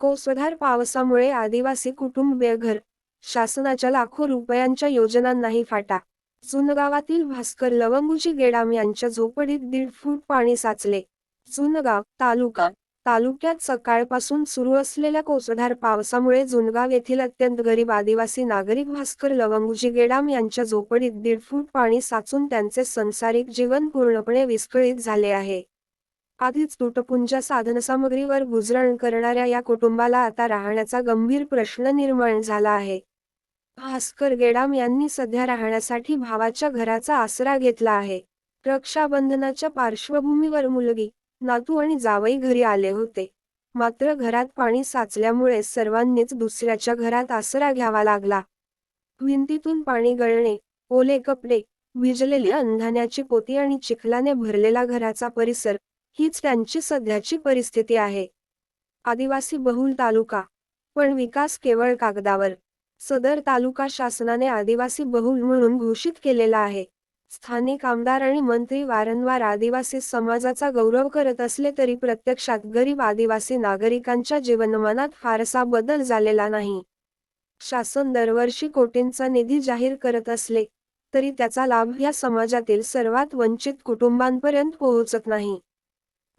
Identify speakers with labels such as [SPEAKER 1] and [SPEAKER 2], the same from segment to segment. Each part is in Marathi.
[SPEAKER 1] कोसधार पावसामुळे आदिवासी कुटुंबीय घर शासनाच्या लाखो रुपयांच्या योजनांनाही फाटा. जुनगावातील भास्कर लवंगुजी गेडाम यांच्या झोपडीत दीड फूट पाणी साचले. जुनगाव तालुका तालुक्यात सकाळपासून सुरू असलेल्या कोसधार पावसामुळे जुनगाव येथील अत्यंत गरीब आदिवासी नागरिक भास्कर लवंगुजी गेडाम यांच्या झोपडीत दीड फूट पाणी साचून त्यांचे संसारिक जीवन पूर्णपणे विस्कळीत झाले आहे. आधीच तुटपुंजा साधनसामग्रीवर गुजरण करणाऱ्या या कुटुंबाला आता राहण्याचा गंभीर प्रश्न निर्माण झाला आहे. भास्कर गेडाम यांनी सध्या राहण्यासाठी भावाच्या घराचा आसरा घेतला आहे. रक्षाबंधनाच्या पार्श्वभूमीवर मुलगी नातू आणि जावई घरी आले होते. मात्र घरात पाणी साचल्यामुळे सर्वांनीच दुसऱ्याच्या घरात आसरा घ्यावा लागला. भिंतीतून पाणी गळणे ओले कपडे विजलेली अंधाण्याची पोती आणि चिखलाने भरलेला घराचा परिसर हीच त्यांची सध्याची परिस्थिती आहे. आदिवासी बहुल तालुका. पण विकास केवळ कागदावर. सदर तालुका शासनाने आदिवासी बहुल म्हणून घोषित केलेला आहे. स्थानिक आमदार आणि मंत्री वारंवार आदिवासी समाजाचा गौरव करत असले तरी प्रत्यक्षात गरीब आदिवासी नागरिकांच्या जीवनमानात फारसा बदल झालेला नाही. शासन दरवर्षी कोटींचा निधी जाहीर करत असले तरी त्याचा लाभ या समाजातील सर्वात वंचित कुटुंबांपर्यंत पोहोचत नाही.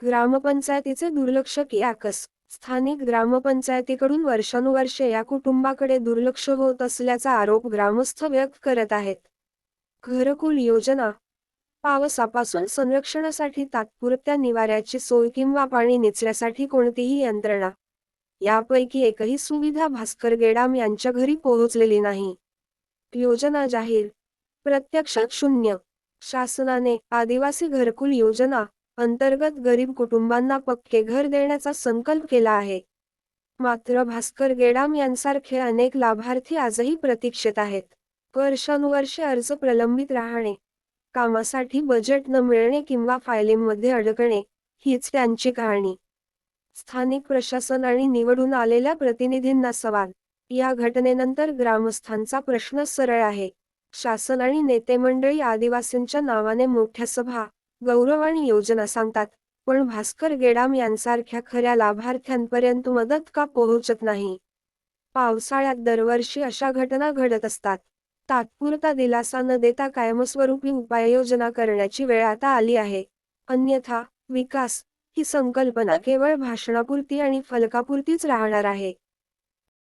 [SPEAKER 1] ग्रामपंचायतीचे दुर्लक्ष की आकस? स्थानिक ग्रामपंचायतीकडून वर्षानुवर्षे या कुटुंबाकडे दुर्लक्ष होत असल्याचा आरोप ग्रामस्थ व्यक्त करत आहेत. घरकुल योजना. पावसापासून संरक्षणासाठी तात्पुरत्या निवाऱ्याची सोय किंवा पाणी निचण्यासाठी कोणतीही यंत्रणा. यापैकी एकही सुविधा भास्कर गेडाम यांच्या घरी पोहोचलेली नाही. योजना जाहीर. प्रत्यक्षात शून्य. शासनाने आदिवासी घरकुल योजना. अंतर्गत गरीब कुटुंबांना पक्के घर देण्याचा संकल्प केला आहे. मात्र भास्कर गेडाम यांसारखे अनेक लाभार्थी आजही प्रतीक्षेत आहेत. वर्षानुवर्षे अर्ज प्रलंबित राहणे कामासाठी बजेट न मिळणे किंवा फायलिंगमध्ये अडकणे हीच त्यांची कहाणी. स्थानिक प्रशासन आणि निवडून आलेल्या प्रतिनिधींना सवाल. या घटनेनंतर ग्रामस्थांचा प्रश्न सरळ आहे. शासन आणि नेते मंडळी आदिवासींच्या नावाने मोठ्या सभा गौरव आणि योजना सांगतात पण भास्कर गेडाम यांसारख्या खऱ्या लाभार्थ्यांपर्यंत मदत का पोहोचत नाही? पावसाळ्यात दरवर्षी अशा घटना घडत असतात. तात्पुरता दिलासा न देता कायमस्वरूपी उपाययोजना करण्याची वेळ आता आली आहे. अन्यथा विकास ही संकल्पना केवळ भाषणापुरती आणि फलकापुरतीच राहणार आहे.